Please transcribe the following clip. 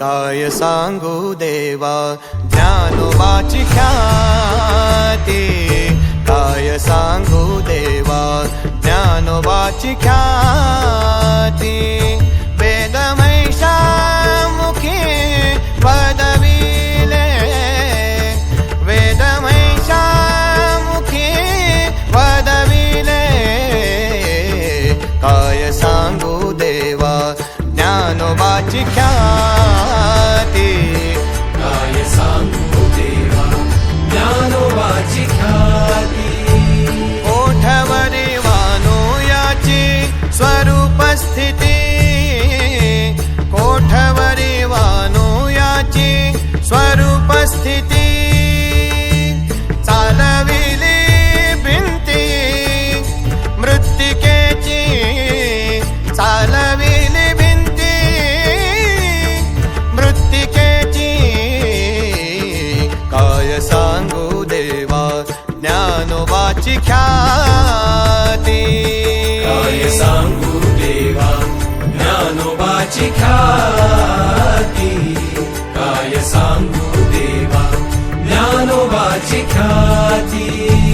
काय सांगू देवा ज्ञानोबाची ख्याती काय सांगू देवा ज्ञानोबाची ख्याती वेदमैषा मुखी पदविले। वेदमैषा मुखी पदविले। काय ज्ञानोबाची ख्याती मृत्तिकेची काय सांगू देवा ज्ञानोबाची ख्याती. काय सांगू देवा ज्ञानोबाची ख्याती. काय सांगू देवा ज्ञानोबाची ख्याती.